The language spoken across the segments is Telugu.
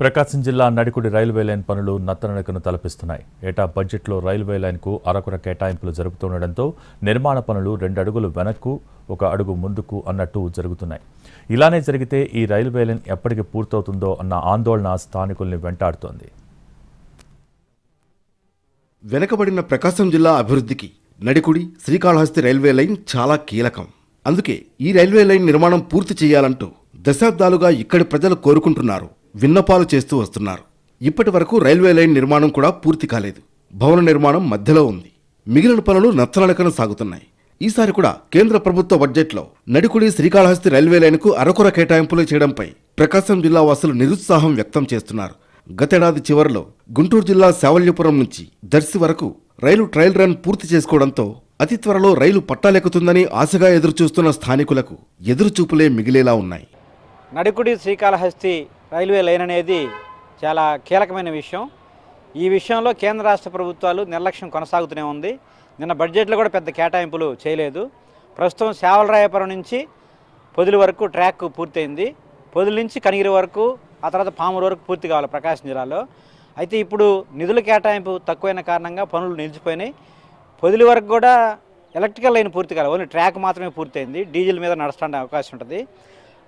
ప్రకాశం జిల్లా నడికుడి రైల్వే లైన్ పనులు నత్తనడకను తలపిస్తున్నాయి. ఏటా బడ్జెట్లో రైల్వే లైన్కు అరకొర కేటాయింపులు జరుగుతుండటంతో నిర్మాణ పనులు రెండు అడుగులు వెనక్కు ఒక అడుగు ముందుకు అన్నట్టు జరుగుతున్నాయి. ఇలానే జరిగితే ఈ రైల్వే లైన్ ఎప్పటికి పూర్తవుతుందో అన్న ఆందోళన స్థానికుల్ని వెంటాడుతోంది. వెనకబడిన ప్రకాశం జిల్లా అభివృద్ధికి నడికుడి శ్రీకాళహస్తి రైల్వే లైన్ చాలా కీలకం. అందుకే ఈ రైల్వే లైన్ నిర్మాణం పూర్తి చేయాలంటూ దశాబ్దాలుగా ఇక్కడి ప్రజలు కోరుకుంటున్నారు. విన్నపాలు చేస్తూ వస్తున్నారు. ఇప్పటి వరకు రైల్వే లైన్ నిర్మాణం కూడా పూర్తి కాలేదు. భవన నిర్మాణం మధ్యలో ఉంది. మిగిలిన పనులు నత్తనడకన సాగుతున్నాయి. ఈసారి కూడా కేంద్ర ప్రభుత్వ బడ్జెట్లో నడికుడి శ్రీకాళహస్తి రైల్వే లైన్కు అరకొర కేటాయింపులు చేయడంపై ప్రకాశం జిల్లా వాసులు నిరుత్సాహం వ్యక్తం చేస్తున్నారు. గతేడాది చివరిలో గుంటూరు జిల్లా శావల్యపురం నుంచి దర్శి వరకు రైలు ట్రయల్ రన్ పూర్తి చేసుకోవడంతో అతి త్వరలో రైలు పట్టాలెక్కుతుందని ఆశగా ఎదురుచూస్తున్న స్థానికులకు ఎదురుచూపులే మిగిలేలా ఉన్నాయి. నడికుడి శ్రీకాళహస్తి రైల్వే లైన్ అనేది చాలా కీలకమైన విషయం. ఈ విషయంలో కేంద్ర రాష్ట్ర ప్రభుత్వాలు నిర్లక్ష్యం కొనసాగుతూనే ఉంది. నిన్న బడ్జెట్లో కూడా పెద్ద కేటాయింపులు చేయలేదు. ప్రస్తుతం శావలరాయపురం నుంచి పొదులు వరకు ట్రాక్ పూర్తయింది. పొదుల నుంచి కనిగిరి వరకు ఆ తర్వాత పాముల వరకు పూర్తి కావాలి ప్రకాశం జిల్లాలో. అయితే ఇప్పుడు నిధుల కేటాయింపు తక్కువైన కారణంగా పనులు నిలిచిపోయినాయి. పొదిలి వరకు కూడా ఎలక్ట్రికల్ లైన్ పూర్తి కావాలి ఓన్లీ ట్రాక్ మాత్రమే పూర్తయింది. డీజిల్ మీద నడచడానికి అవకాశం ఉంటుంది.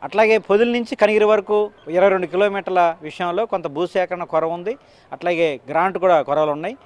అట్లాగే పొదుల నుంచి కనిగిరి వరకు ఇరవై రెండు కిలోమీటర్ల విషయంలో కొంత భూసేకరణ కొరవ ఉంది. అట్లాగే గ్రాంట్ కూడా కొరవలు ఉన్నాయి.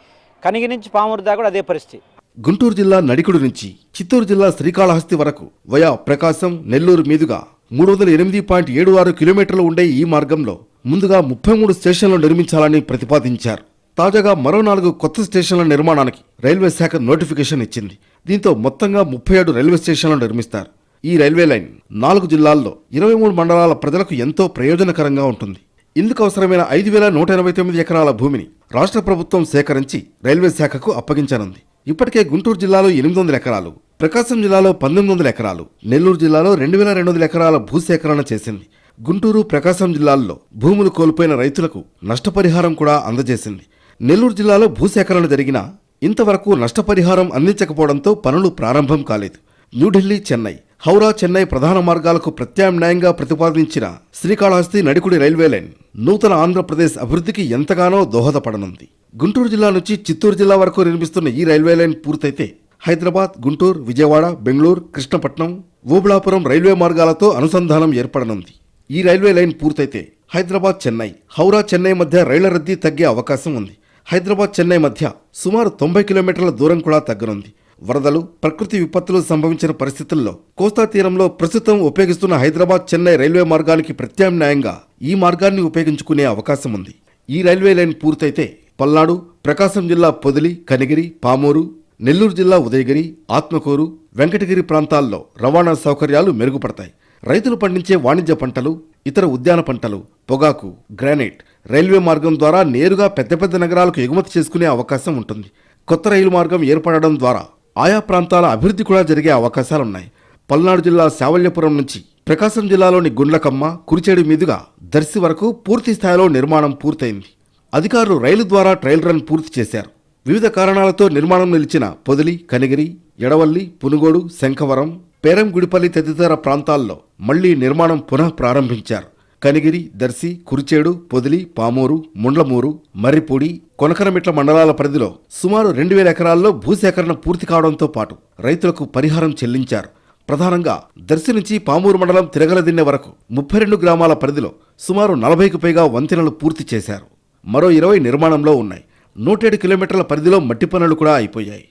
కనిగి నుంచి పామూరు దాకా కూడా అదే పరిస్థితి. గుంటూరు జిల్లా నడికుడు నుంచి చిత్తూరు జిల్లా శ్రీకాళహస్తి వరకు వయా ప్రకాశం నెల్లూరు మీదుగా మూడు వందల ఎనిమిది పాయింట్ ఏడు ఆరు కిలోమీటర్లు ఉండే ఈ మార్గంలో ముందుగా ముప్పై మూడు స్టేషన్లు నిర్మించాలని ప్రతిపాదించారు. తాజాగా మరో నాలుగు కొత్త స్టేషన్ల నిర్మాణానికి రైల్వే శాఖ నోటిఫికేషన్ ఇచ్చింది. దీంతో మొత్తంగా ముప్పై ఏడు రైల్వే స్టేషన్లు నిర్మిస్తారు. ఈ రైల్వే లైన్ నాలుగు జిల్లాల్లో ఇరవై మూడు మండలాల ప్రజలకు ఎంతో ప్రయోజనకరంగా ఉంటుంది. ఇందుకు అవసరమైన ఐదు వేల నూట ఎనభై తొమ్మిది ఎకరాల భూమిని రాష్ట్ర ప్రభుత్వం సేకరించి రైల్వే శాఖకు అప్పగించనుంది. ఇప్పటికే గుంటూరు జిల్లాలో ఎనిమిది వందల ఎకరాలు ప్రకాశం జిల్లాలో పంతొమ్మిది వందల ఎకరాలు నెల్లూరు జిల్లాలో రెండు వేల రెండు వందల ఎకరాల భూసేకరణ చేసింది. గుంటూరు ప్రకాశం జిల్లాల్లో భూములు కోల్పోయిన రైతులకు నష్టపరిహారం కూడా అందజేసింది. నెల్లూరు జిల్లాలో భూసేకరణ జరిగినా ఇంతవరకు నష్టపరిహారం అందించకపోవడంతో పనులు ప్రారంభం కాలేదు. న్యూఢిల్లీ చెన్నై హౌరా చెన్నై ప్రధాన మార్గాలకు ప్రత్యామ్నాయంగా ప్రతిపాదించిన శ్రీకాళహస్తి నడికుడి రైల్వే లైన్ నూతన ఆంధ్రప్రదేశ్ అభివృద్ధికి ఎంతగానో దోహదపడనుంది. గుంటూరు జిల్లా నుంచి చిత్తూరు జిల్లా వరకు నిర్మిస్తున్న ఈ రైల్వే లైన్ పూర్తయితే హైదరాబాద్ గుంటూరు విజయవాడ బెంగళూరు కృష్ణపట్నం ఓబుళాపురం రైల్వే మార్గాలతో అనుసంధానం ఏర్పడనుంది. ఈ రైల్వే లైన్ పూర్తయితే హైదరాబాద్ చెన్నై హౌరా చెన్నై మధ్య రైళ్ళ రద్దీ తగ్గే అవకాశం ఉంది. హైదరాబాద్ చెన్నై మధ్య సుమారు తొంభై కిలోమీటర్ల దూరం కూడా తగ్గనుంది. వరదలు ప్రకృతి విపత్తులు సంభవించిన పరిస్థితుల్లో కోస్తా తీరంలో ప్రస్తుతం ఉపయోగిస్తున్న హైదరాబాద్ చెన్నై రైల్వే మార్గానికి ప్రత్యామ్నాయంగా ఈ మార్గాన్ని ఉపయోగించుకునే అవకాశం ఉంది. ఈ రైల్వే లైన్ పూర్తయితే పల్నాడు ప్రకాశం జిల్లా పొదిలి కనిగిరి పామూరు నెల్లూరు జిల్లా ఉదయగిరి ఆత్మకూరు వెంకటగిరి ప్రాంతాల్లో రవాణా సౌకర్యాలు మెరుగుపడతాయి. రైతులు పండించే వాణిజ్య పంటలు ఇతర ఉద్యాన పంటలు పొగాకు గ్రానైట్ రైల్వే మార్గం ద్వారా నేరుగా పెద్ద పెద్ద నగరాలకు ఎగుమతి చేసుకునే అవకాశం ఉంటుంది. కొత్త రైలు మార్గం ఏర్పడడం ద్వారా ఆయా ప్రాంతాల అభివృద్ధి కూడా జరిగే అవకాశాలున్నాయి. పల్నాడు జిల్లా శావల్యపురం నుంచి ప్రకాశం జిల్లాలోని గుండ్లకమ్మ కురిచేడు మీదుగా దర్శి వరకు పూర్తి స్థాయిలో నిర్మాణం పూర్తయింది. అధికారులు రైలు ద్వారా ట్రయల్ రన్ పూర్తి చేశారు. వివిధ కారణాలతో నిర్మాణం నిలిచిన పొదిలి కనిగిరి ఎడవల్లి పునుగోడు శంఖవరం పేరంగుడిపల్లి తదితర ప్రాంతాల్లో మళ్ళీ నిర్మాణం పునః ప్రారంభించారు. కనిగిరి దర్శి కురిచేడు పొదిలి పామూరు ముండ్లమూరు మర్రిపూడి కొనకరమిట్ల మండలాల పరిధిలో సుమారు రెండు వేల ఎకరాల్లో భూసేకరణ పూర్తి కావడంతో పాటు రైతులకు పరిహారం చెల్లించారు. ప్రధానంగా దర్శి నుంచి పామూరు మండలం తిరగలదిన్నె వరకు ముప్పై రెండు గ్రామాల పరిధిలో సుమారు నలభైకి పైగా వంతెనలు పూర్తి చేశారు. మరో ఇరవై నిర్మాణంలో ఉన్నాయి. నూటేడు కిలోమీటర్ల పరిధిలో మట్టి పనులు కూడా అయిపోయాయి.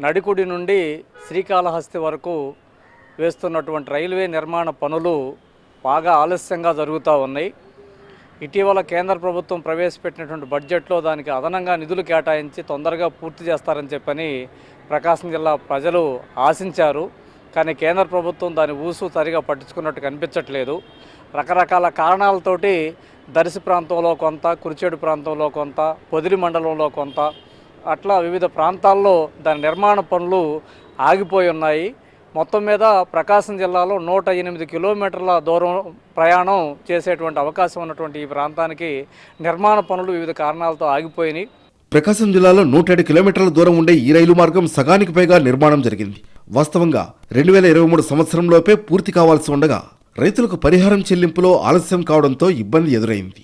నడికుడి నుండి శ్రీకాళహస్తి వరకు వేస్తున్నటువంటి రైల్వే నిర్మాణ పనులు బాగా ఆలస్యంగా జరుగుతూ ఉన్నాయి. ఇటీవల కేంద్ర ప్రభుత్వం ప్రవేశపెట్టినటువంటి బడ్జెట్లో దానికి అదనంగా నిధులు కేటాయించి తొందరగా పూర్తి చేస్తారని చెప్పని ప్రకాశం జిల్లా ప్రజలు ఆశించారు. కానీ కేంద్ర ప్రభుత్వం దాని ఊసు సరిగా పట్టించుకున్నట్టు కనిపించట్లేదు. రకరకాల కారణాలతోటి దరిసి ప్రాంతంలో కొంత కురిచేడు ప్రాంతంలో కొంత పొదిలి మండలంలో కొంత అట్లా వివిధ ప్రాంతాల్లో దాని నిర్మాణ పనులు ఆగిపోయి ఉన్నాయి. మొత్తం మీద ప్రకాశం జిల్లాలో నూట ఎనిమిది కిలోమీటర్ల దూరం ప్రయాణం చేసేటువంటి అవకాశం ఉన్నటువంటి ఈ ప్రాంతానికి నిర్మాణ పనులు వివిధ కారణాలతో ఆగిపోయినాయి. ప్రకాశం జిల్లాలో నూటేడు కిలోమీటర్ల దూరం ఉండే ఈ రైలు మార్గం సగానికి పైగా నిర్మాణం జరిగింది. వాస్తవంగా రెండు వేల ఇరవై మూడు సంవత్సరంలోపే పూర్తి కావాల్సి ఉండగా రైతులకు పరిహారం చెల్లింపులో ఆలస్యం కావడంతో ఇబ్బంది ఎదురైంది.